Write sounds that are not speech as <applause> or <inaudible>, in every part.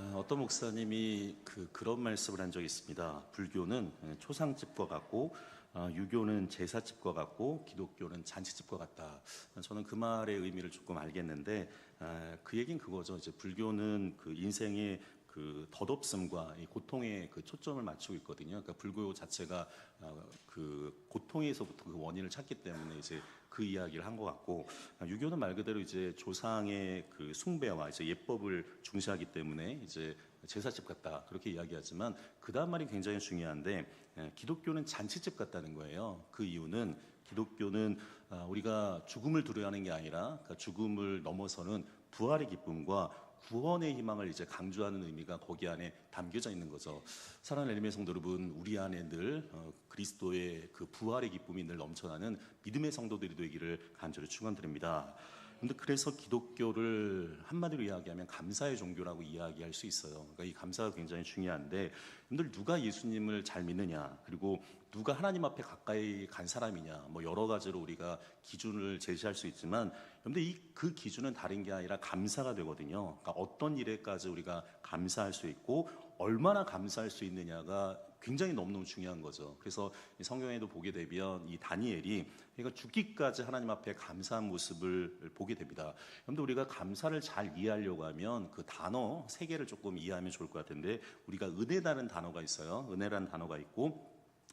아, 어떤 목사님이 그 그런 말씀을 한 적이 있습니다. 불교는 초상집과 같고 아, 유교는 제사집과 같고 기독교는 잔치집과 같다. 저는 그 말의 의미를 조금 알겠는데 아, 그 얘기는 그거죠. 이제 불교는 그 인생의 그 덧없음과 이 고통에 그 초점을 맞추고 있거든요. 그러니까 불교 자체가 어, 그 고통에서부터 그 원인을 찾기 때문에 이제 그 이야기를 한 것 같고 아, 유교는 말 그대로 이제 조상의 그 숭배와 이제 예법을 중시하기 때문에 이제 제사집 같다 그렇게 이야기하지만 그 다음 말이 굉장히 중요한데 예, 기독교는 잔치집 같다는 거예요. 그 이유는 기독교는 아, 우리가 죽음을 두려워하는 게 아니라 그러니까 죽음을 넘어서는 부활의 기쁨과 구원의 희망을 이제 강조하는 의미가 거기 안에 담겨져 있는 거죠. 사랑하는 엘리메 성도 여러분, 우리 안에 늘 어, 그리스도의 그 부활의 기쁨이 늘 넘쳐나는 믿음의 성도들이 되기를 간절히 축원드립니다. 근데 그래서 기독교를 한마디로 이야기하면 감사의 종교라고 이야기할 수 있어요. 그러니까 이 감사가 굉장히 중요한데, 여러분들 누가 예수님을 잘 믿느냐, 그리고 누가 하나님 앞에 가까이 간 사람이냐, 뭐 여러 가지로 우리가 기준을 제시할 수 있지만, 여러분들 이 그 기준은 다른 게 아니라 감사가 되거든요. 그러니까 어떤 일에까지 우리가 감사할 수 있고 얼마나 감사할 수 있느냐가 굉장히 너무너무 중요한 거죠. 그래서 이 성경에도 보게 되면 이 다니엘이 그러니까 죽기까지 하나님 앞에 감사한 모습을 보게 됩니다. 그런데 우리가 감사를 잘 이해하려고 하면 그 단어 세 개를 조금 이해하면 좋을 것 같은데 우리가 은혜라는 단어가 있어요. 은혜라는 단어가 있고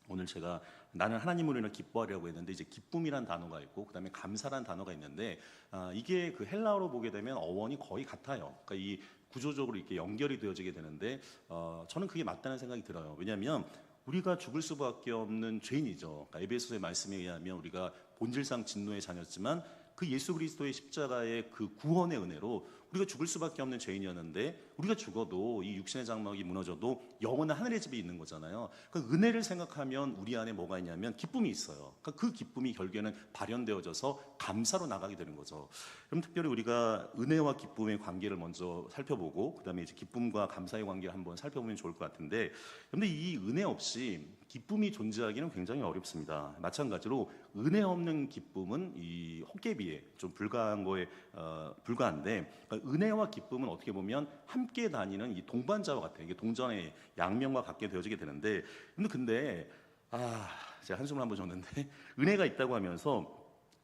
오늘 제가 나는 하나님으로 인해 기뻐하려고 했는데 이제 기쁨이란 단어가 있고 그다음에 감사란 단어가 있는데 아, 이게 그 헬라어로 보게 되면 어원이 거의 같아요. 그러니까 이 구조적으로 이렇게 연결이 되어지게 되는데 어, 저는 그게 맞다는 생각이 들어요. 왜냐하면 우리가 죽을 수밖에 없는 죄인이죠. 그러니까 에베소의 말씀에 의하면 우리가 본질상 진노의 자녀지만 그 예수 그리스도의 십자가의 그 구원의 은혜로 우리가 죽을 수밖에 없는 죄인이었는데 우리가 죽어도 이 육신의 장막이 무너져도 영원한 하늘의 집이 있는 거잖아요. 그 은혜를 생각하면 우리 안에 뭐가 있냐면 기쁨이 있어요. 그러니까 그 기쁨이 결국에는 발현되어져서 감사로 나가게 되는 거죠. 그럼 특별히 우리가 은혜와 기쁨의 관계를 먼저 살펴보고 그다음에 이제 기쁨과 감사의 관계를 한번 살펴보면 좋을 것 같은데 그런데 이 은혜 없이 기쁨이 존재하기는 굉장히 어렵습니다. 마찬가지로 은혜 없는 기쁨은 이 헛개비에 좀 불과한 거에 어, 불과한데 그러니까 은혜와 기쁨은 어떻게 보면 함께 다니는 이 동반자와 같아요. 이게 동전의 양면과 같게 되어지게 되는데 근데 근데 아 제가 한숨을 한번 줬는데 <laughs> 은혜가 있다고 하면서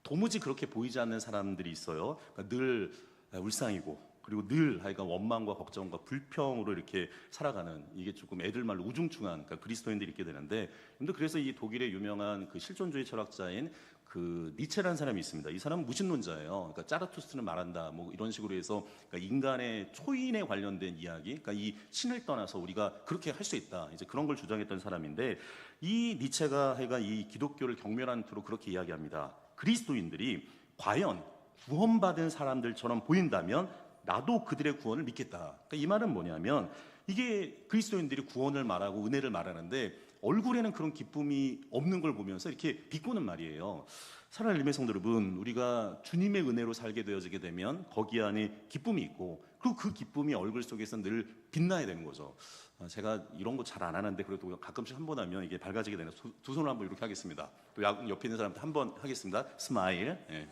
도무지 그렇게 보이지 않는 사람들이 있어요. 그러니까 늘 울상이고 그리고 늘 하여간 원망과 걱정과 불평으로 이렇게 살아가는 이게 조금 애들 말로 우중충한 그러니까 그리스도인들이 있게 되는데 근데 그래서 이 독일의 유명한 그 실존주의 철학자인 그 니체라는 사람이 있습니다. 이 사람은 무신론자예요. 그러니까 짜라투스트는 말한다. 뭐 이런 식으로 해서 그러니까 인간의 초인에 관련된 이야기, 그러니까 이 신을 떠나서 우리가 그렇게 할 수 있다. 이제 그런 걸 주장했던 사람인데 이 니체가 하여간 이 기독교를 경멸한 투로 그렇게 이야기합니다. 그리스도인들이 과연 구원받은 사람들처럼 보인다면 나도 그들의 구원을 믿겠다. 그러니까 이 말은 뭐냐면 이게 그리스도인들이 구원을 말하고 은혜를 말하는데 얼굴에는 그런 기쁨이 없는 걸 보면서 이렇게 비꼬는 말이에요. 사랑하는 일매 성도 여러분, 우리가 주님의 은혜로 살게 되어지게 되면 거기 안에 기쁨이 있고 그리고 그 기쁨이 얼굴 속에서 늘 빛나야 되는 거죠. 아, 제가 이런 거 잘 안 하는데 그래도 가끔씩 한 번 하면 이게 밝아지게 되는 두 손을 한번 이렇게 하겠습니다. 또 옆에 있는 사람한테 한 번 하겠습니다. 스마일. 예.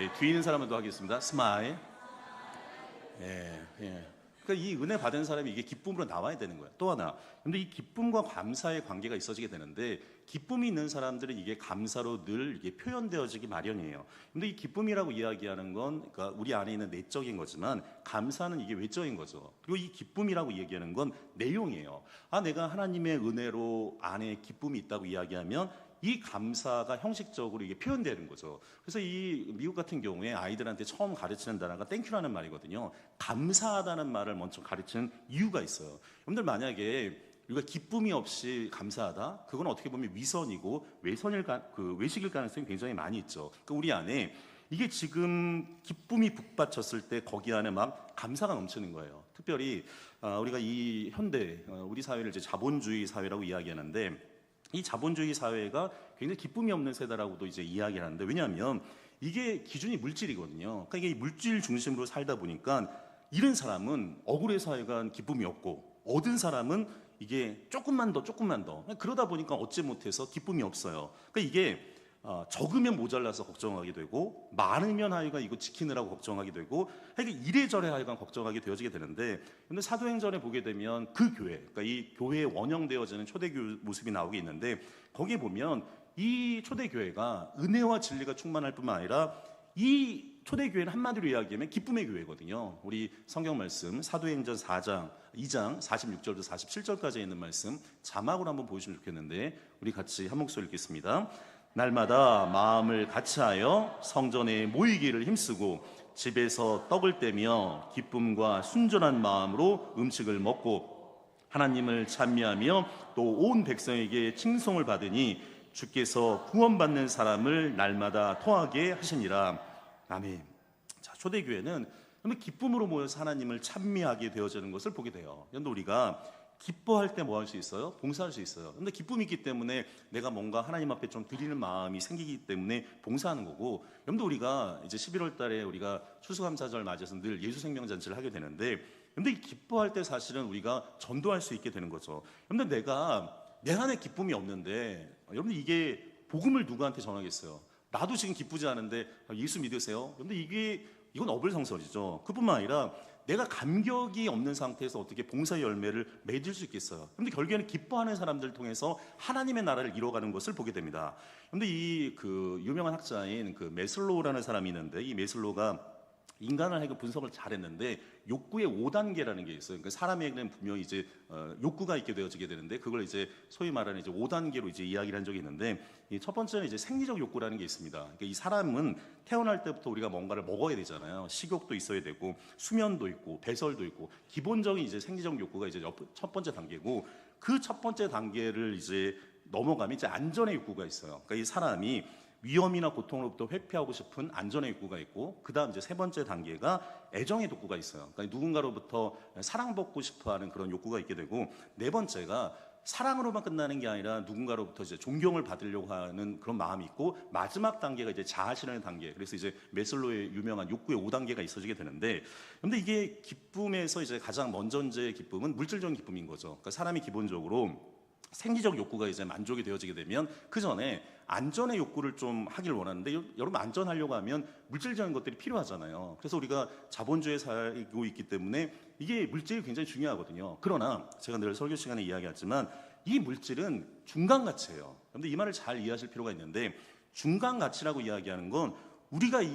예, 뒤에 있는 사람한테 하겠습니다. 스마일. 예, 예. 그러니까 이 은혜 받은 사람이 이게 기쁨으로 나와야 되는 거야. 또 하나. 근데 이 기쁨과 감사의 관계가 있어지게 되는데 기쁨이 있는 사람들은 이게 감사로 늘 이게 표현되어지기 마련이에요. 근데 이 기쁨이라고 이야기하는 건 그러니까 우리 안에 있는 내적인 거지만 감사는 이게 외적인 거죠. 그리고 이 기쁨이라고 얘기하는 건 내용이에요. 아, 내가 하나님의 은혜로 안에 기쁨이 있다고 이야기하면 이 감사가 형식적으로 이게 표현되는 거죠. 그래서 이 미국 같은 경우에 아이들한테 처음 가르치는 단어가 땡큐라는 말이거든요. 감사하다는 말을 먼저 가르치는 이유가 있어요. 여러분들 만약에 우리가 기쁨이 없이 감사하다, 그건 어떻게 보면 위선이고 외선일 가, 그 외식일 가능성이 굉장히 많이 있죠. 그러니까 우리 안에 이게 지금 기쁨이 북받쳤을 때 거기 안에 막 감사가 넘치는 거예요. 특별히 아, 우리가 이 현대 어, 우리 사회를 이제 자본주의 사회라고 이야기하는데 이 자본주의 사회가 굉장히 기쁨이 없는 세대라고도 이제 이야기를 하는데 왜냐하면 이게 기준이 물질이거든요. 그러니까 이게 물질 중심으로 살다 보니까 잃은 사람은 억울해서 하여간 기쁨이 없고 얻은 사람은 이게 조금만 더 조금만 더 그러다 보니까 얻지 못해서 기쁨이 없어요. 그러니까 이게 어, 적으면 모자라서 걱정하게 되고 많으면 하여간 이거 지키느라고 걱정하게 되고 하여간 이래저래 하여간 걱정하게 되어지게 되는데 근데 사도행전에 보게 되면 그 교회 그러니까 이 교회에 원형되어지는 초대교회 모습이 나오게 있는데 거기에 보면 이 초대교회가 은혜와 진리가 충만할 뿐만 아니라 이 초대교회는 한마디로 이야기하면 기쁨의 교회거든요. 우리 성경 말씀 사도행전 4장 2장 46절부터 47절까지 있는 말씀 자막으로 한번 보시면 좋겠는데 우리 같이 한 목소리 읽겠습니다. 날마다 마음을 같이하여 성전에 모이기를 힘쓰고 집에서 떡을 떼며 기쁨과 순전한 마음으로 음식을 먹고 하나님을 찬미하며 또 온 백성에게 칭송을 받으니 주께서 구원받는 사람을 날마다 토하게 하시니라. 아멘. 자, 초대교회는 기쁨으로 모여서 하나님을 찬미하게 되어지는 것을 보게 돼요. 그런데 우리가 기뻐할 때 뭐 할 수 있어요? 봉사할 수 있어요. 근데 기쁨이 있기 때문에 내가 뭔가 하나님 앞에 좀 드리는 마음이 생기기 때문에 봉사하는 거고. 여러분들 우리가 이제 11월 달에 우리가 추수감사절 맞아서 늘 예수 생명 잔치를 하게 되는데 근데 이 기뻐할 때 사실은 우리가 전도할 수 있게 되는 거죠. 근데 내가 내 안에 기쁨이 없는데 여러분 이게 복음을 누구한테 전하겠어요? 나도 지금 기쁘지 않은데 예수 믿으세요? 근데 이게 이건 어불성설이죠. 그뿐만 아니라 내가 감격이 없는 상태에서 어떻게 봉사의 열매를 맺을 수 있겠어요? 근데 결국에는 기뻐하는 사람들을 통해서 하나님의 나라를 이뤄가는 것을 보게 됩니다. 근데 이 그 유명한 학자인 그 메슬로우라는 사람이 있는데 이 메슬로가 인간을 하여금 분석을 잘했는데 욕구의 5단계라는 게 있어요. 그러니까 사람에게는 분명히 이제 어, 욕구가 있게 되어지게 되는데 그걸 이제 소위 말하는 이제 5단계로 이제 이야기를 한 적이 있는데 이 첫 번째는 이제 생리적 욕구라는 게 있습니다. 그러니까 이 사람은 태어날 때부터 우리가 뭔가를 먹어야 되잖아요. 식욕도 있어야 되고 수면도 있고 배설도 있고 기본적인 이제 생리적 욕구가 이제 옆- 첫 번째 단계고 그 첫 번째 단계를 이제 넘어가면 이제 안전의 욕구가 있어요. 그러니까 이 사람이 위험이나 고통으로부터 회피하고 싶은 안전의 욕구가 있고 그다음 이제 세 번째 단계가 애정의 욕구가 있어요. 그러니까 누군가로부터 사랑받고 싶어하는 그런 욕구가 있게 되고 네 번째가 사랑으로만 끝나는 게 아니라 누군가로부터 이제 존경을 받으려고 하는 그런 마음이 있고 마지막 단계가 이제 자아실현의 단계. 그래서 이제 메슬로의 유명한 욕구의 5단계가 있어지게 되는데 근데 이게 기쁨에서 이제 가장 먼저의 기쁨은 물질적인 기쁨인 거죠. 그러니까 사람이 기본적으로 생리적 욕구가 이제 만족이 되어지게 되면 그 전에 안전의 욕구를 좀 하길 원하는데 여- 여러분 안전하려고 하면 물질적인 것들이 필요하잖아요. 그래서 우리가 자본주의에 살고 있기 때문에 이게 물질이 굉장히 중요하거든요. 그러나 제가 늘 설교 시간에 이야기했지만 이 물질은 중간 가치예요. 그런데 이 말을 잘 이해하실 필요가 있는데 중간 가치라고 이야기하는 건 우리가 이,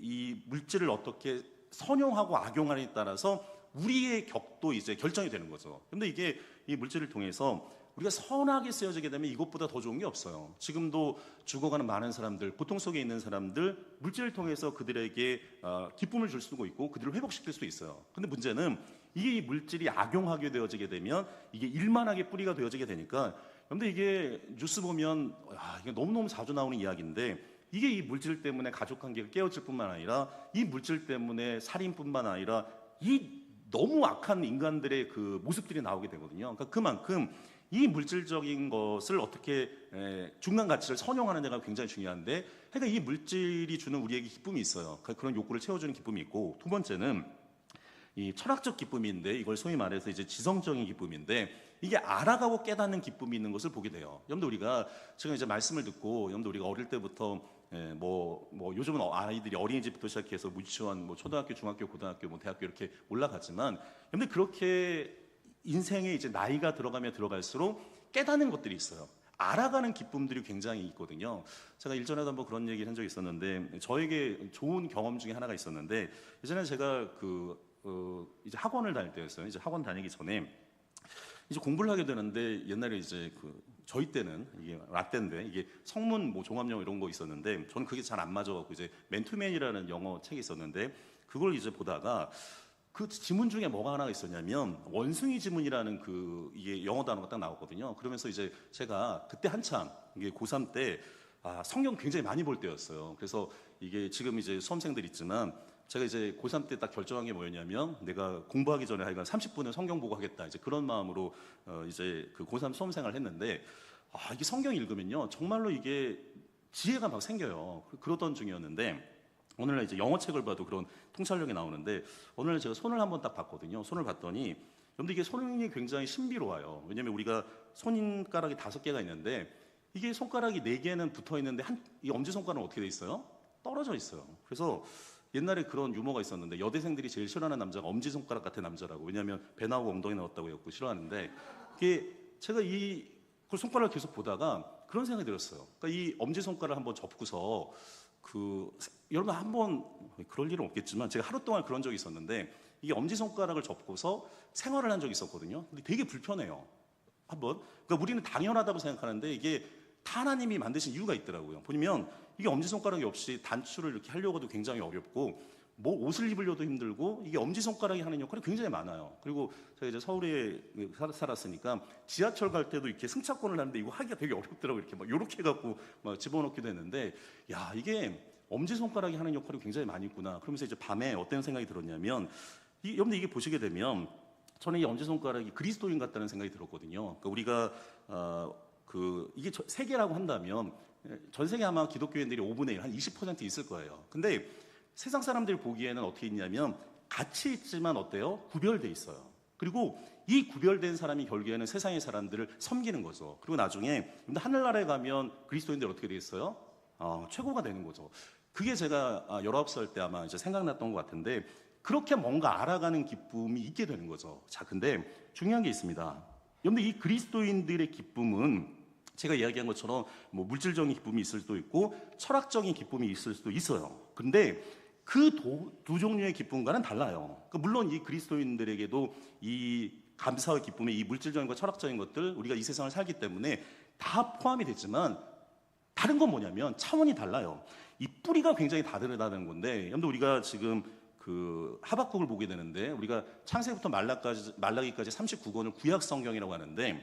이 물질을 어떻게 선용하고 악용하느냐에 따라서 우리의 격도 이제 결정이 되는 거죠. 근데 이게 이 물질을 통해서 우리가 선하게 쓰여지게 되면 이것보다 더 좋은 게 없어요. 지금도 죽어가는 많은 사람들, 고통 속에 있는 사람들, 물질을 통해서 그들에게 어, 기쁨을 줄 수도 있고 그들을 회복시킬 수도 있어요. 근데 문제는 이게 이 물질이 악용하게 되어지게 되면 이게 일만하게 뿌리가 되어지게 되니까 근데 이게 뉴스 보면 아, 이게 너무너무 자주 나오는 이야기인데 이게 이 물질 때문에 가족 관계가 깨어질 뿐만 아니라 이 물질 때문에 살인뿐만 아니라 이 너무 악한 인간들의 그 모습들이 나오게 되거든요. 그러니까 그만큼 이 물질적인 것을 어떻게 에, 중간 가치를 선용하는 데가 굉장히 중요한데, 그러니까 이 물질이 주는 우리에게 기쁨이 있어요. 그러니까 그런 욕구를 채워주는 기쁨이 있고, 두 번째는 이 철학적 기쁨인데 이걸 소위 말해서 이제 지성적인 기쁨인데 이게 알아가고 깨닫는 기쁨이 있는 것을 보게 돼요. 여러분들 우리가 지금 이제 말씀을 듣고 여러분들 우리가 어릴 때부터 예, 뭐, 뭐 요즘은 아이들이 어린이집부터 시작해서 뭐 유치원, 뭐 초등학교, 중학교, 고등학교, 뭐 대학교 이렇게 올라가지만 여러분들 그렇게 인생에 이제 나이가 들어가면 들어갈수록 깨닫는 것들이 있어요. 알아가는 기쁨들이 굉장히 있거든요. 제가 일전에도 한번 그런 얘기를 한 적이 있었는데 저에게 좋은 경험 중에 하나가 있었는데 예전에 제가 그 어, 이제 학원을 다닐 때였어요. 이제 학원 다니기 전에 이제 공부를 하게 되는데 옛날에 이제 그 저희 때는 이게 라떼인데 이게 성문 뭐 종합영어 이런 거 있었는데 저는 그게 잘 안 맞아 갖고 이제 맨투맨이라는 영어 책이 있었는데 그걸 이제 보다가 그 지문 중에 뭐가 하나 있었냐면 원숭이 지문이라는 그 이게 영어 단어가 딱 나왔거든요. 그러면서 이제 제가 그때 한참 이게 고3 때 아, 성경 굉장히 많이 볼 때였어요. 그래서 이게 지금 이제 수험생들 있지만 제가 이제 고3 때 딱 결정한 게 뭐였냐면 내가 공부하기 전에 하여간 30분은 성경 보고 하겠다. 이제 그런 마음으로 어 이제 그 고3 수험생활을 했는데 아, 이게 성경 읽으면요. 정말로 이게 지혜가 막 생겨요. 그- 그러던 중이었는데 오늘날 이제 영어 책을 봐도 그런 통찰력이 나오는데 오늘 제가 손을 한번 딱 봤거든요. 손을 봤더니 여러분들 이게 손이 굉장히 신비로워요. 왜냐면 우리가 손가락이 다섯 개가 있는데 이게 손가락이 네 개는 붙어 있는데 한 이 엄지 손가락은 어떻게 돼 있어요? 떨어져 있어요. 그래서 옛날에 그런 유머가 있었는데 여대생들이 제일 싫어하는 남자가 엄지 손가락 같은 남자라고. 왜냐하면 배 나오고 엉덩이 나왔다고 해갖고 싫어하는데 이게 제가 이 그 손가락을 계속 보다가 그런 생각이 들었어요. 그러니까 이 엄지 손가락을 한번 접고서 그 여러분 한 번 그럴 일은 없겠지만 제가 하루 동안 그런 적이 있었는데 이게 엄지 손가락을 접고서 생활을 한 적이 있었거든요. 근데 되게 불편해요. 한번. 그러니까 우리는 당연하다고 생각하는데 이게 다 하나님이 만드신 이유가 있더라고요. 보면 이게 엄지 손가락이 없이 단추를 이렇게 하려고도 굉장히 어렵고 뭐 옷을 입으려도 힘들고 이게 엄지 손가락이 하는 역할이 굉장히 많아요. 그리고 제가 이제 서울에 살- 살았으니까 지하철 갈 때도 이렇게 승차권을 하는데 이거 하기가 되게 어렵더라고요. 이렇게 막 요렇게 갖고 막 집어넣기도 했는데 야 이게 엄지 손가락이 하는 역할이 굉장히 많이 있구나. 그러면서 이제 밤에 어떤 생각이 들었냐면 이, 여러분들 이게 보시게 되면 저는 이 엄지 손가락이 그리스도인 같다는 생각이 들었거든요. 그러니까 우리가 어, 그 이게 저- 세계라고 한다면 예, 전 세계 아마 기독교인들이 5분의 1, 한 20% 있을 거예요. 근데 세상 사람들이 보기에는 어떻게 있냐면 같이 있지만 어때요? 구별돼 있어요. 그리고 이 구별된 사람이 결국에는 세상의 사람들을 섬기는 거죠. 그리고 나중에 근데 하늘나라에 가면 그리스도인들 어떻게 되겠어요? 어, 최고가 되는 거죠. 그게 제가 아, 19살 때 아마 이제 생각났던 것 같은데 그렇게 뭔가 알아가는 기쁨이 있게 되는 거죠. 자, 근데 중요한 게 있습니다. 여러분들 이 그리스도인들의 기쁨은 제가 이야기한 것처럼 뭐 물질적인 기쁨이 있을 수도 있고 철학적인 기쁨이 있을 수도 있어요. 근데 그 두 종류의 기쁨과는 달라요. 그러니까 물론 이 그리스도인들에게도 이 감사의 기쁨의 이 물질적인 것, 철학적인 것들 우리가 이 세상을 살기 때문에 다 포함이 됐지만 다른 건 뭐냐면 차원이 달라요. 이 뿌리가 굉장히 다르다는 건데, 여러분들 우리가 지금 그 하박국을 보게 되는데 우리가 창세부터 말라까지 말라기까지 39권을 구약 성경이라고 하는데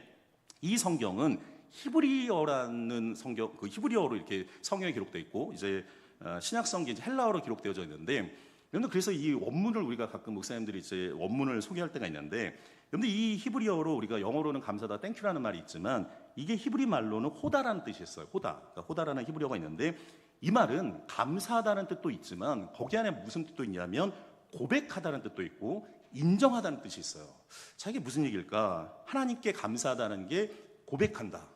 이 성경은 히브리어라는 성경 그 히브리어로 이렇게 성경에 기록되어 있고 이제 어, 신약 성경 헬라어로 기록되어져 있는데 여러분 그래서 이 원문을 우리가 가끔 목사님들이 이제 원문을 소개할 때가 있는데 여러분 이 히브리어로 우리가 영어로는 감사다 땡큐라는 말이 있지만 이게 히브리 말로는 호다라는 뜻이 있어요. 호다. 그러니까 호다라는 히브리어가 있는데 이 말은 감사하다는 뜻도 있지만 거기 안에 무슨 뜻도 있냐면 고백하다는 뜻도 있고 인정하다는 뜻이 있어요. 자, 이게 무슨 얘기일까? 하나님께 감사하다는 게 고백한다,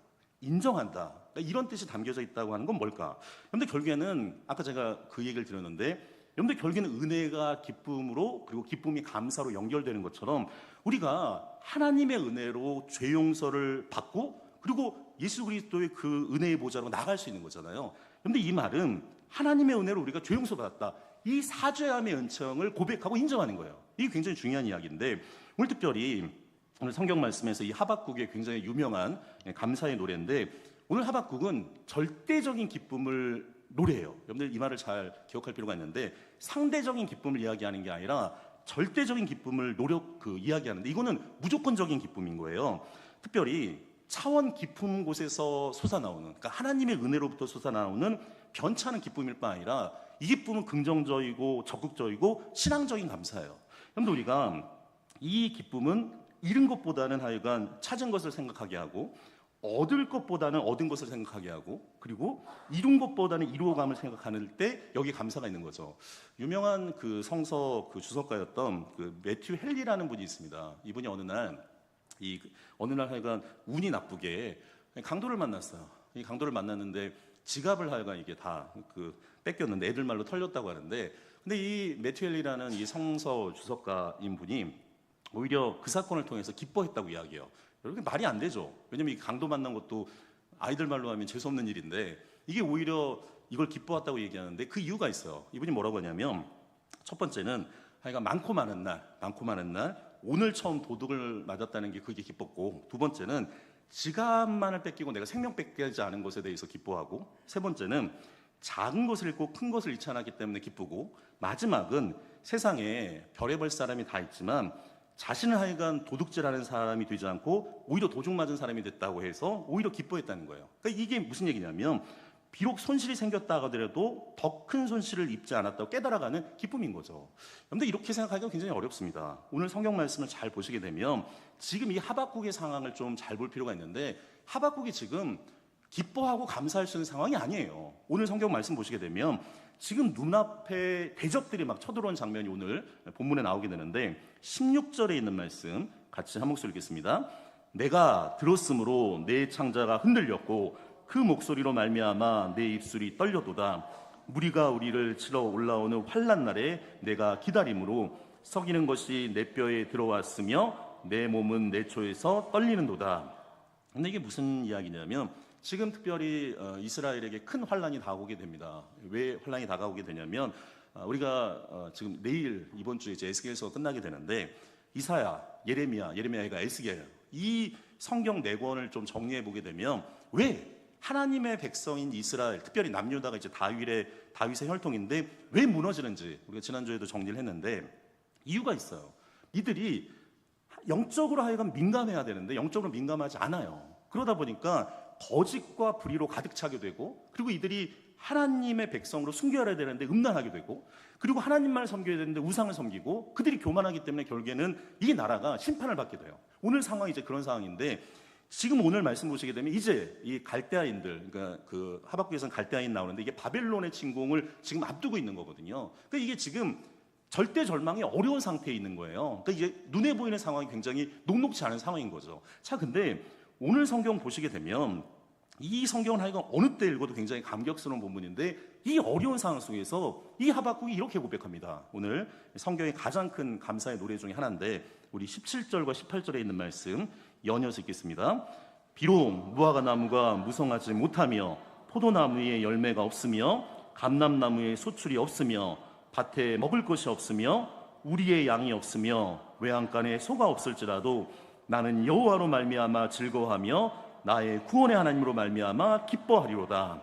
인정한다. 이런 뜻이 담겨져 있다고 하는 건 뭘까? 근데 결국에는 아까 제가 그 얘기를 드렸는데 여러분들 결국에는 은혜가 기쁨으로 그리고 기쁨이 감사로 연결되는 것처럼 우리가 하나님의 은혜로 죄 용서를 받고 그리고 예수 그리스도의 그 은혜의 보좌로 나갈 수 있는 거잖아요. 그런데 이 말은 하나님의 은혜로 우리가 죄 용서 받았다. 이 사죄함의 은총을 고백하고 인정하는 거예요. 이게 굉장히 중요한 이야기인데 오늘 특별히 오늘 성경 말씀에서 이 하박국의 굉장히 유명한 감사의 노래인데 오늘 하박국은 절대적인 기쁨을 노래해요. 여러분들 이 말을 잘 기억할 필요가 있는데 상대적인 기쁨을 이야기하는 게 아니라 절대적인 기쁨을 노력 그 이야기하는데 이거는 무조건적인 기쁨인 거예요. 특별히 차원 깊은 곳에서 솟아나오는 그러니까 하나님의 은혜로부터 솟아나오는 변찮은 기쁨일 뿐 아니라 이 기쁨은 긍정적이고 적극적이고 신앙적인 감사예요. 그런데 우리가 이 기쁨은 잃은 것보다는 하여간 찾은 것을 생각하게 하고 얻을 것보다는 얻은 것을 생각하게 하고 그리고 이룬 것보다는 이루어감을 생각하는 때 여기 감사가 있는 거죠. 유명한 그 성서 그 주석가였던 그 매튜 헬리라는 분이 있습니다. 이분이 어느 날 이 어느 날 하여간 운이 나쁘게 강도를 만났어요. 이 강도를 만났는데 지갑을 하여간 이게 다 그 뺏겼는데 애들 말로 털렸다고 하는데 근데 이 매튜 헬리라는 이 성서 주석가인 분이 오히려 그 사건을 통해서 기뻐했다고 이야기해요. 여러분 말이 안 되죠. 왜냐면 이 강도 만난 것도 아이들 말로 하면 재수 없는 일인데 이게 오히려 이걸 기뻐했다고 얘기하는데 그 이유가 있어요. 이분이 뭐라고 하냐면 첫 번째는 하여간 많고 많은 날, 많고 많은 날 오늘 처음 도둑을 맞았다는 게 그게 기뻤고 두 번째는 지갑만을 뺏기고 내가 생명 뺏기지 않은 것에 대해서 기뻐하고 세 번째는 작은 것을 잃고 큰 것을 잃지 않았기 때문에 기쁘고 마지막은 세상에 별의별 사람이 다 있지만 자신을 하여간 도둑질하는 사람이 되지 않고 오히려 도둑 맞은 사람이 됐다고 해서 오히려 기뻐했다는 거예요. 그러니까 이게 무슨 얘기냐면 비록 손실이 생겼다 하더라도 더 큰 손실을 입지 않았다고 깨달아가는 기쁨인 거죠. 그런데 이렇게 생각하기가 굉장히 어렵습니다. 오늘 성경 말씀을 잘 보시게 되면 지금 이 하박국의 상황을 좀 잘 볼 필요가 있는데 하박국이 지금 기뻐하고 감사할 수 있는 상황이 아니에요. 오늘 성경 말씀 보시게 되면 지금 눈앞에 대적들이 막 쳐들어온 장면이 오늘 본문에 나오게 되는데 16절에 있는 말씀 같이 한 목소리 읽겠습니다. 내가 들었으므로 내 창자가 흔들렸고 그 목소리로 말미암아 내 입술이 떨려도다 무리가 우리를 치러 올라오는 환란 날에 내가 기다림으로 썩이는 것이 내 뼈에 들어왔으며 내 몸은 내 초에서 떨리는도다. 근데 이게 무슨 이야기냐면 지금 특별히 어, 이스라엘에게 큰 환란이 다가오게 됩니다. 왜 환란이 다가오게 되냐면 아, 우리가 어, 지금 내일 이번 주에 이제 에스겔서가 끝나게 되는데 이사야, 예레미야, 예레미야가 에스겔 이 성경 네 권을 좀 정리해 보게 되면 왜 하나님의 백성인 이스라엘, 특별히 남유다가 이제 다윗의 다윗의 혈통인데 왜 무너지는지 우리가 지난주에도 정리를 했는데 이유가 있어요. 이들이 영적으로 하여간 민감해야 되는데 영적으로 민감하지 않아요. 그러다 보니까 거짓과 불의로 가득 차게 되고 그리고 이들이 하나님의 백성으로 숨겨야 되는데 음란하게 되고 그리고 하나님만을 섬겨야 되는데 우상을 섬기고 그들이 교만하기 때문에 결국에는 이 나라가 심판을 받게 돼요. 오늘 상황이 이제 그런 상황인데 지금 오늘 말씀 보시게 되면 이제 이 갈대아인들 그러니까 그 하박국에서는 갈대아인 나오는데 이게 바벨론의 침공을 지금 앞두고 있는 거거든요. 그러니까 이게 지금 절대 절망이 어려운 상태에 있는 거예요. 그러니까 이게 눈에 보이는 상황이 굉장히 녹록지 않은 상황인 거죠. 자, 근데 오늘 성경 보시게 되면 이 성경은 하여간 어느 때 읽어도 굉장히 감격스러운 본문인데 이 어려운 상황 속에서 이 하박국이 이렇게 고백합니다. 오늘 성경의 가장 큰 감사의 노래 중에 하나인데 우리 17절과 18절에 있는 말씀 연이어서 읽겠습니다. 비록 무화과 나무가 무성하지 못하며 포도나무에 열매가 없으며 감람나무에 소출이 없으며 밭에 먹을 것이 없으며 우리의 양이 없으며 외양간에 소가 없을지라도 나는 여호와로 말미암아 즐거워하며 나의 구원의 하나님으로 말미암아 기뻐하리로다.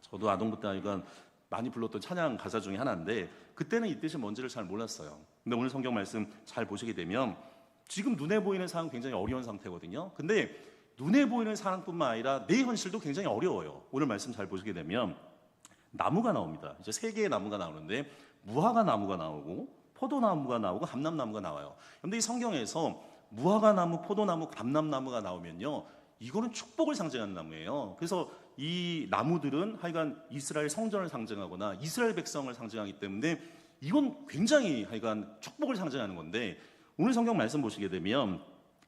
저도 아동부 때 하여간 많이 불렀던 찬양 가사 중에 하나인데 그때는 이 뜻이 뭔지를 잘 몰랐어요. 근데 오늘 성경 말씀 잘 보시게 되면 지금 눈에 보이는 상황 굉장히 어려운 상태거든요. 근데 눈에 보이는 상황뿐만 아니라 내 현실도 굉장히 어려워요. 오늘 말씀 잘 보시게 되면 나무가 나옵니다. 이제 세 개의 나무가 나오는데 무화과 나무가 나오고 포도나무가 나오고 감람나무가 나와요. 그런데 이 성경에서 무화과 나무, 포도나무, 감람나무가 나오면요. 이거는 축복을 상징하는 나무예요. 그래서 이 나무들은 하여간 이스라엘 성전을 상징하거나 이스라엘 백성을 상징하기 때문에 이건 굉장히 하여간 축복을 상징하는 건데 오늘 성경 말씀 보시게 되면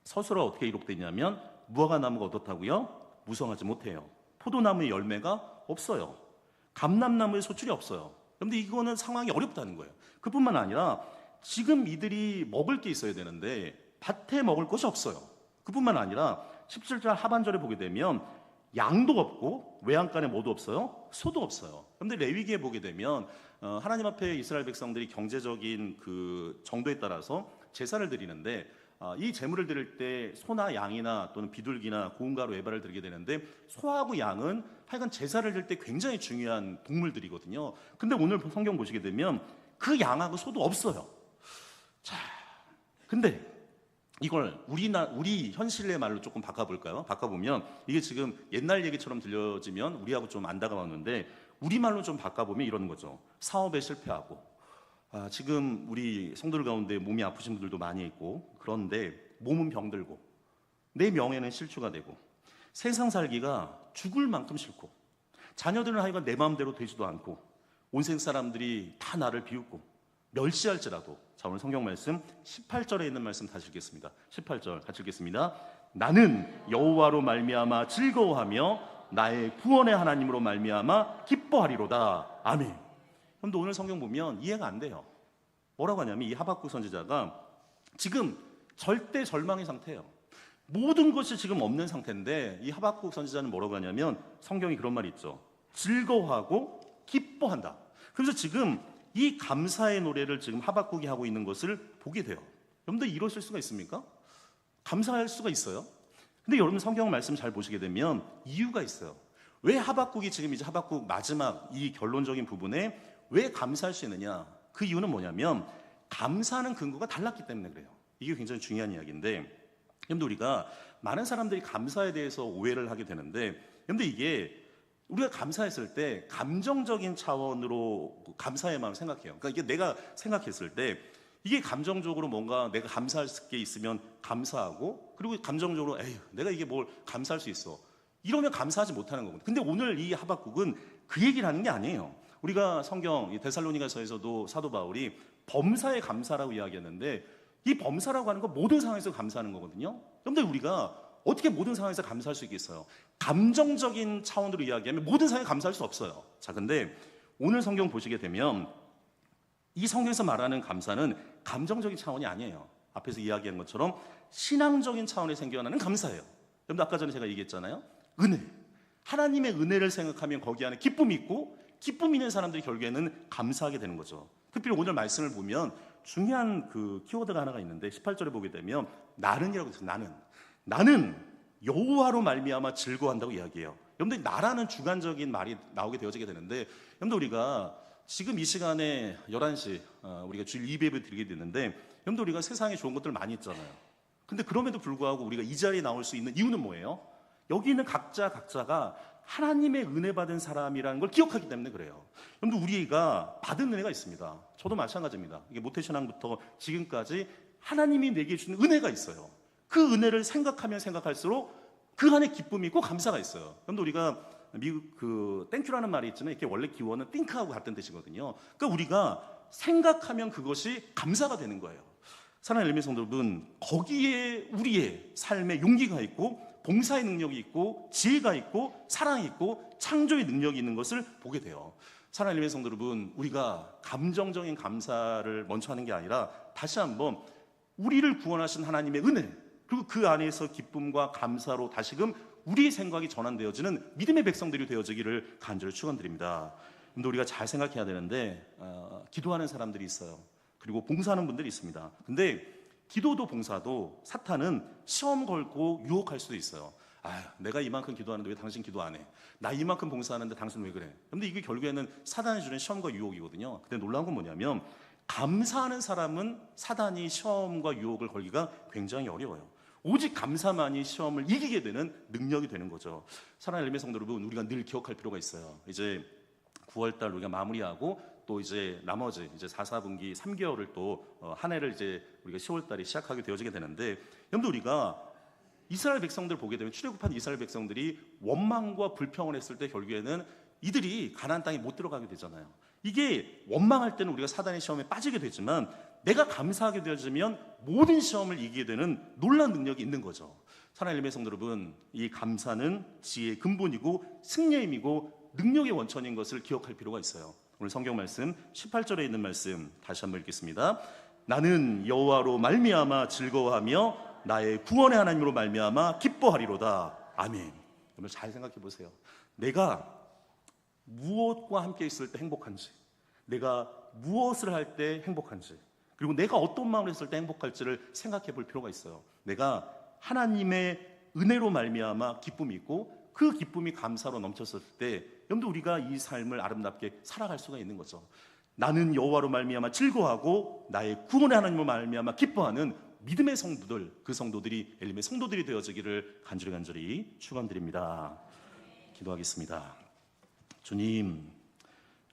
서술화 어떻게 기록되냐면 무화과 나무가 어떻다고요? 무성하지 못해요. 포도나무의 열매가 없어요. 감람나무의 소출이 없어요. 그런데 이거는 상황이 어렵다는 거예요. 그뿐만 아니라 지금 이들이 먹을 게 있어야 되는데 밭에 먹을 것이 없어요. 그뿐만 아니라 17절 하반절에 보게 되면 양도 없고 외양간에 뭐도 없어요? 소도 없어요. 그런데 레위기에 보게 되면 어, 하나님 앞에 이스라엘 백성들이 경제적인 그 정도에 따라서 제사를 드리는데 아, 이 제물을 드릴 때 소나 양이나 또는 비둘기나 고운가루 에바를 드리게 되는데 소하고 양은 하여간 제사를 드릴 때 굉장히 중요한 동물들이거든요. 근데 오늘 성경 보시게 되면 그 양하고 소도 없어요. 자, 근데 이걸 우리나 우리 현실의 말로 조금 바꿔볼까요? 바꿔보면 이게 지금 옛날 얘기처럼 들려지면 우리하고 좀 안 다가왔는데 우리 말로 좀 바꿔보면 이런 거죠. 사업에 실패하고 아, 지금 우리 성도들 가운데 몸이 아프신 분들도 많이 있고 그런데 몸은 병들고 내 명예는 실추가 되고 세상 살기가 죽을 만큼 싫고 자녀들은 하여간 내 마음대로 되지도 않고 온 세상 사람들이 다 나를 비웃고 멸시할지라도 자 오늘 성경 말씀 18절에 있는 말씀 다시 읽겠습니다. 18절 같이 읽겠습니다. 나는 여호와로 말미암아 즐거워하며 나의 구원의 하나님으로 말미암아 기뻐하리로다. 아멘. 그런데 오늘 성경 보면 이해가 안 돼요. 뭐라고 하냐면 이 하박국 선지자가 지금 절대 절망의 상태예요. 모든 것이 지금 없는 상태인데 이 하박국 선지자는 뭐라고 하냐면 성경이 그런 말이 있죠. 즐거워하고 기뻐한다. 그래서 지금 이 감사의 노래를 지금 하박국이 하고 있는 것을 보게 돼요. 여러분들 이러실 수가 있습니까? 감사할 수가 있어요. 근데 여러분 성경 말씀 잘 보시게 되면 이유가 있어요. 왜 하박국이 지금 이제 하박국 마지막 이 결론적인 부분에 왜 감사할 수 있느냐? 그 이유는 뭐냐면 감사하는 근거가 달랐기 때문에 그래요. 이게 굉장히 중요한 이야기인데 여러분들 우리가 많은 사람들이 감사에 대해서 오해를 하게 되는데 여러분들 이게 우리가 감사했을 때 감정적인 차원으로 감사의 마음을 생각해요. 그러니까 이게 내가 생각했을 때 이게 감정적으로 뭔가 내가 감사할 게 있으면 감사하고 그리고 감정적으로 에휴 내가 이게 뭘 감사할 수 있어 이러면 감사하지 못하는 거거든요. 근데 오늘 이 하박국은 그 얘기를 하는 게 아니에요. 우리가 성경 이 데살로니가서에서도 사도 바울이 범사에 감사라고 이야기했는데 이 범사라고 하는 건 모든 상황에서 감사하는 거거든요. 그런데 우리가 어떻게 모든 상황에서 감사할 수 있겠어요? 감정적인 차원으로 이야기하면 모든 상황에 감사할 수 없어요. 자, 근데 오늘 성경 보시게 되면 이 성경에서 말하는 감사는 감정적인 차원이 아니에요. 앞에서 이야기한 것처럼 신앙적인 차원에 생겨나는 감사예요. 여러분 아까 전에 제가 얘기했잖아요. 은혜. 하나님의 은혜를 생각하면 거기 안에 기쁨이 있고 기쁨 있는 사람들이 결국에는 감사하게 되는 거죠. 특별히 오늘 말씀을 보면 중요한 그 키워드가 하나가 있는데 18절에 보게 되면 나는이라고 해서 나는 나는 여호와로 말미암아 즐거워한다고 이야기해요. 여러분들 나라는 주관적인 말이 나오게 되어지게 되는데 여러분들 우리가 지금 이 시간에 11시 어, 우리가 주일 2배를 드리게 됐는데 여러분들 우리가 세상에 좋은 것들 많이 있잖아요. 근데 그럼에도 불구하고 우리가 이 자리에 나올 수 있는 이유는 뭐예요? 여기 있는 각자 각자가 하나님의 은혜 받은 사람이라는 걸 기억하기 때문에 그래요. 여러분들 우리가 받은 은혜가 있습니다. 저도 마찬가지입니다. 이게 모태신앙부터 지금까지 하나님이 내게 주신 은혜가 있어요. 그 은혜를 생각하면 생각할수록 그 안에 기쁨이 있고 감사가 있어요. 여러분들 우리가 미국 그 땡큐라는 말이 있지만 이게 원래 기원은 띵크하고 같은 뜻이거든요. 그러니까 우리가 생각하면 그것이 감사가 되는 거예요. 사랑하는 엘미 성도 여러분, 거기에 우리의 삶에 용기가 있고 봉사의 능력이 있고 지혜가 있고 사랑이 있고 창조의 능력이 있는 것을 보게 돼요. 사랑하는 엘미 성도 여러분, 우리가 감정적인 감사를 먼저 하는 게 아니라 다시 한번 우리를 구원하신 하나님의 은혜 그리고 그 안에서 기쁨과 감사로 다시금 우리의 생각이 전환되어지는 믿음의 백성들이 되어지기를 간절히 축원드립니다. 근데 우리가 잘 생각해야 되는데 어, 기도하는 사람들이 있어요. 그리고 봉사하는 분들이 있습니다. 근데 기도도 봉사도 사탄은 시험 걸고 유혹할 수도 있어요. 아, 내가 이만큼 기도하는데 왜 당신 기도 안 해? 나 이만큼 봉사하는데 당신 왜 그래? 근데 이게 결국에는 사단이 주는 시험과 유혹이거든요. 근데 놀라운 건 뭐냐면 감사하는 사람은 사단이 시험과 유혹을 걸기가 굉장히 어려워요. 오직 감사만이 시험을 이기게 되는 능력이 되는 거죠. 사랑하는 엘메 성도 여러분, 우리가 늘 기억할 필요가 있어요. 이제 9월달 우리가 마무리하고 또 이제 나머지 이제 4, 4분기 3개월을 또 한 해를 이제 우리가 10월달에 시작하게 되어지게 되는데 여러분들 우리가 이스라엘 백성들 보게 되면 출애굽한 이스라엘 백성들이 원망과 불평을 했을 때 결국에는 이들이 가나안 땅에 못 들어가게 되잖아요. 이게 원망할 때는 우리가 사단의 시험에 빠지게 되지만 내가 감사하게 되어지면 모든 시험을 이기게 되는 놀라운 능력이 있는 거죠. 엘메 성도 여러분, 이 감사는 지혜의 근본이고 승리의 힘이고 능력의 원천인 것을 기억할 필요가 있어요. 오늘 성경 말씀 18절에 있는 말씀 다시 한번 읽겠습니다. 나는 여호와로 말미암아 즐거워하며 나의 구원의 하나님으로 말미암아 기뻐하리로다. 아멘. 여러분 잘 생각해 보세요. 내가 무엇과 함께 있을 때 행복한지, 내가 무엇을 할 때 행복한지, 그리고 내가 어떤 마음을 했을 때 행복할지를 생각해 볼 필요가 있어요. 내가 하나님의 은혜로 말미암아 기쁨이 있고 그 기쁨이 감사로 넘쳤을 때 여러분들 우리가 이 삶을 아름답게 살아갈 수가 있는 거죠. 나는 여호와로 말미암아 즐거워하고 나의 구원의 하나님으로 말미암아 기뻐하는 믿음의 성도들 그 성도들이 엘림의 성도들이 되어지기를 간절히 간절히 축원드립니다. 기도하겠습니다. 주님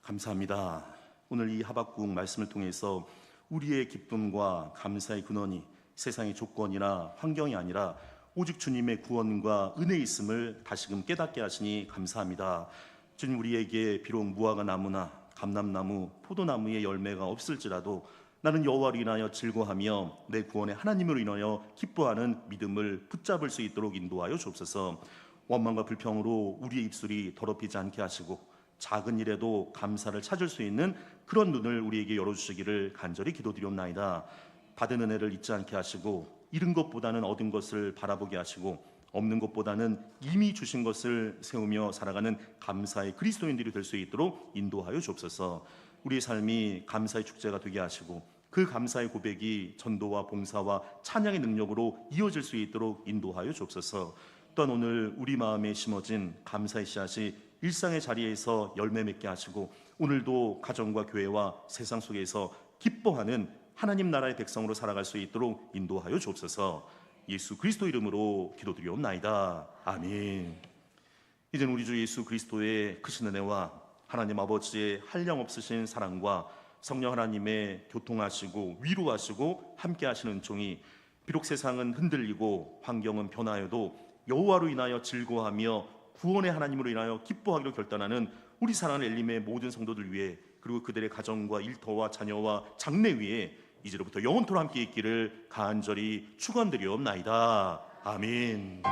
감사합니다. 오늘 이 하박국 말씀을 통해서 우리의 기쁨과 감사의 근원이 세상의 조건이나 환경이 아니라 오직 주님의 구원과 은혜 있음을 다시금 깨닫게 하시니 감사합니다. 주님 우리에게 비록 무화과 나무나 감람나무, 포도나무의 열매가 없을지라도 나는 여호와를 인하여 즐거하며 내 구원의 하나님으로 인하여 기뻐하는 믿음을 붙잡을 수 있도록 인도하여 주옵소서. 원망과 불평으로 우리의 입술이 더럽히지 않게 하시고 작은 일에도 감사를 찾을 수 있는 그런 눈을 우리에게 열어주시기를 간절히 기도드리옵나이다. 받은 은혜를 잊지 않게 하시고 잃은 것보다는 얻은 것을 바라보게 하시고 없는 것보다는 이미 주신 것을 세우며 살아가는 감사의 그리스도인들이 될 수 있도록 인도하여 주옵소서. 우리의 삶이 감사의 축제가 되게 하시고 그 감사의 고백이 전도와 봉사와 찬양의 능력으로 이어질 수 있도록 인도하여 주옵소서. 또한 오늘 우리 마음에 심어진 감사의 씨앗이 일상의 자리에서 열매 맺게 하시고 오늘도 가정과 교회와 세상 속에서 기뻐하는 하나님 나라의 백성으로 살아갈 수 있도록 인도하여 주옵소서. 예수 그리스도 이름으로 기도드리옵나이다. 아멘. 이제는 우리 주 예수 그리스도의 크신 은혜와 하나님 아버지의 한량 없으신 사랑과 성령 하나님의 교통하시고 위로하시고 함께 하시는 종이 비록 세상은 흔들리고 환경은 변하여도 여호와로 인하여 즐거워하며 구원의 하나님으로 인하여 기뻐하기로 결단하는 우리 사랑하는 엘림의 모든 성도들 위해 그리고 그들의 가정과 일터와 자녀와 장래 위에 이제로부터 영원토록 함께 있기를 간절히 축원드리옵나이다. 아멘.